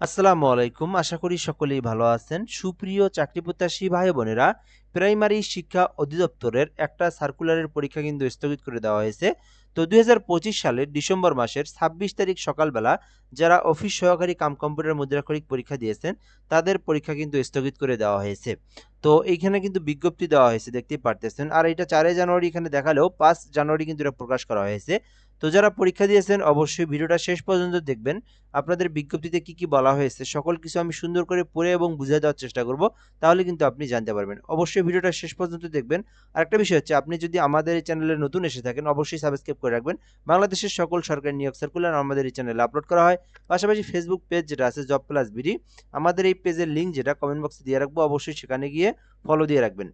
আসসালামু আলাইকুম। আশা করি সকলেই ভালো আছেন। সুপ্রিয় চাকরি প্রত্যাশী ভাই বোনেরা প্রাইমারি শিক্ষা অধিদপ্তরের একটা সার্কুলারের পরীক্ষা কিন্তু স্থগিত করে দেওয়া হয়েছে। তো দুই হাজার পঁচিশ সালের ডিসেম্বর মাসের ছাব্বিশ তারিখ সকালবেলা যারা অফিস সহকারী কাম কম্পিউটার মুদ্রাক্ষরিক পরীক্ষা দিয়েছেন, তাদের পরীক্ষা কিন্তু স্থগিত করে দেওয়া হয়েছে। তো এইখানে কিন্তু বিজ্ঞপ্তি দেওয়া হয়েছে, দেখতেই পারতেছেন। আর এটা চারই জানুয়ারি এখানে দেখালেও পাঁচ জানুয়ারি কিন্তু এটা প্রকাশ করা হয়েছে। তো যারা পরীক্ষা দিয়েছেন, অবশ্যই ভিডিওটা শেষ পর্যন্ত দেখবেন। আপনাদের বিজ্ঞপ্তিতে কি কি বলা হয়েছে, সকল কিছু আমি সুন্দর করে পড়ে এবং বুঝিয়ে দেওয়ার চেষ্টা করব, তাহলে কিন্তু আপনি জানতে পারবেন। অবশ্যই ভিডিওটা শেষ পর্যন্ত দেখবেন। আর একটা বিষয় হচ্ছে, আপনি যদি আমাদের এই চ্যানেলে নতুন এসে থাকেন, অবশ্যই সাবস্ক্রাইব করে রাখবেন। বাংলাদেশের সকল সরকারি নিয়োগ সার্কুলার আমাদের এই চ্যানেলে আপলোড করা হয়। পাশাপাশি ফেসবুক পেজ যেটা আছে জব প্লাস বিডি আমাদের এই পেজের লিঙ্ক যেটা কমেন্ট বক্সে দিয়ে রাখব, অবশ্যই সেখানে গিয়ে ফলো দিয়ে রাখবেন।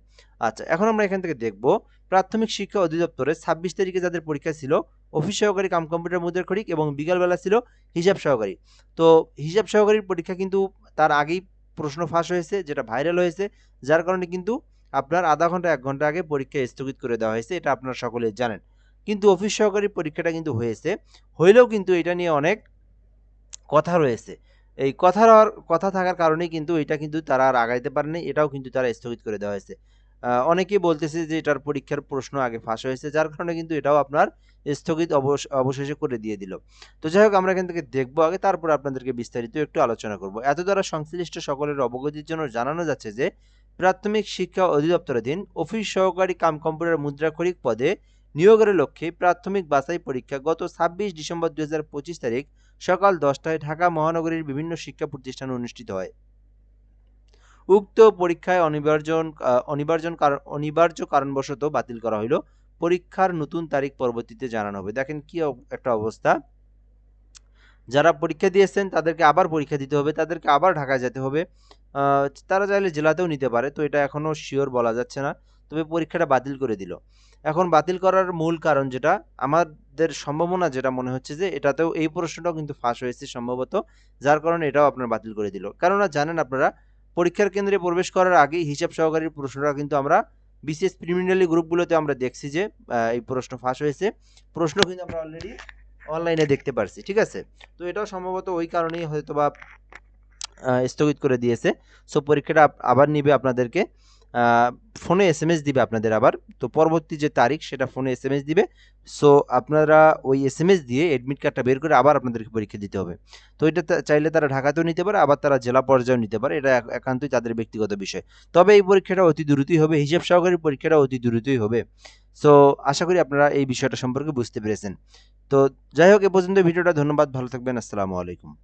আচ্ছা এখন আমরা এখান থেকে দেখব, প্রাথমিক শিক্ষা অধিদপ্তরে ছাব্বিশ তারিখে যাদের পরীক্ষা ছিল অফিস সহকারী কাম কম্পিউটার মুদ্রা খড়িক এবং বিকালবেলা ছিল হিসাব সহকারী। তো হিসাব সহকারীর পরীক্ষা কিন্তু তার আগেই প্রশ্ন ফাঁস হয়েছে, যেটা ভাইরাল হয়েছে, যার কারণে কিন্তু আপনার আধা ঘণ্টা, এক ঘণ্টা আগে পরীক্ষা স্থগিত করে দেওয়া হয়েছে, এটা আপনারা সকলেই জানেন। কিন্তু অফিস সহকারী পরীক্ষাটা কিন্তু হয়েছে। হইলেও কিন্তু এটা নিয়ে অনেক কথা রয়েছে। এই কথার কথা থাকার কারণেই কিন্তু এটা কিন্তু তারা আর আগাইতে পারেনি, এটাও কিন্তু তারা স্থগিত করে দেওয়া হয়েছে। অনেকেই বলতেছে যে এটার পরীক্ষার প্রশ্ন আগে ফাঁস হয়েছে, যার কারণে কিন্তু এটাও আপনার স্থগিত অবশ- অবশেষে করে দিয়ে দিল। তো যাই হোক, আমরা থেকে দেখব আগে, তারপর আপনাদেরকে বিস্তারিত একটু আলোচনা করব। এত দ্বারা সংশ্লিষ্ট সকলের অবগতির জন্য জানানো যাচ্ছে যে, প্রাথমিক শিক্ষা অধিদপ্তরাধীন অফিস সহকারী কাম কম্পিউটার মুদ্রাক্ষরিক পদে নিয়োগের লক্ষ্যে প্রাথমিক বাছাই পরীক্ষা গত ছাব্বিশ ডিসেম্বর দু হাজার পঁচিশ তারিখ সকাল দশটায় ঢাকা মহানগরীর বিভিন্ন শিক্ষা প্রতিষ্ঠানে অনুষ্ঠিত হয়। উক্ত পরীক্ষায় অনিবার্জন আহ, অনিবার্জন কারণ অনিবার্য কারণবশত বাতিল করা হলো পরীক্ষার নতুন তারিখ পরবর্তীতে জানানো হবে। দেখেন কি একটা অবস্থা। যারা পরীক্ষা দিয়েছেন তাদেরকে আবার পরীক্ষা দিতে হবে তাদেরকে আবার ঢাকায় যেতে হবে। তারা চাইলে জেলাতেও নিতে পারে তো এটা এখনও শিওর বলা যাচ্ছে না। তবে পরীক্ষাটা বাতিল করে দিল। এখন বাতিল করার মূল কারণ যেটা, আমাদের সম্ভাবনা যেটা মনে হচ্ছে যে, এটাতেও এই প্রশ্নটাও কিন্তু ফাঁস হয়েছে সম্ভবত, যার কারণে এটাও আপনার বাতিল করে দিল। কেননা জানেন আপনারা, পরীক্ষার কেন্দ্রে প্রবেশ করার আগে হিসাব সহকারীর প্রশ্নটা কিন্তু আমরা বিশেষ প্রিমিনারি গ্রুপগুলোতে আমরা দেখছি যে এই প্রশ্ন ফাঁস হয়েছে। প্রশ্ন কিন্তু আমরা অলরেডি অনলাইনে দেখতে পারছি, ঠিক আছে? তো এটাও সম্ভবত ওই কারণেই হয়তো বা স্থগিত করে দিয়েছে। সো পরীক্ষাটা আবার নিবে আপনাদেরকে। ফোনে এস এম এস দিবে আপনাদের আবার। তো পরবর্তী যে তারিখ, সেটা ফোনে এস এম এস দিবে। সো আপনারা ওই এস এম এস দিয়ে অ্যাডমিট কার্ডটা বের করে আবার আপনাদেরকে পরীক্ষা দিতে হবে। তো এটা চাইলে তারা ঢাকাতেও নিতে পারে, আবার তারা জেলা পর্যায়েও নিতে পারে। এটা এক- একান্তই তাদের ব্যক্তিগত বিষয়। তবে এই পরীক্ষাটা অতি দ্রুতই হবে, হিসাব সহকারী পরীক্ষাটা অতি দ্রুতই হবে। সো আশা করি আপনারা এই বিষয়টা সম্পর্কে বুঝতে পেরেছেন। তো যাই হোক, এ পর্যন্ত ভিডিওটা, ধন্যবাদ, ভালো থাকবেন, আসসালামু আলাইকুম।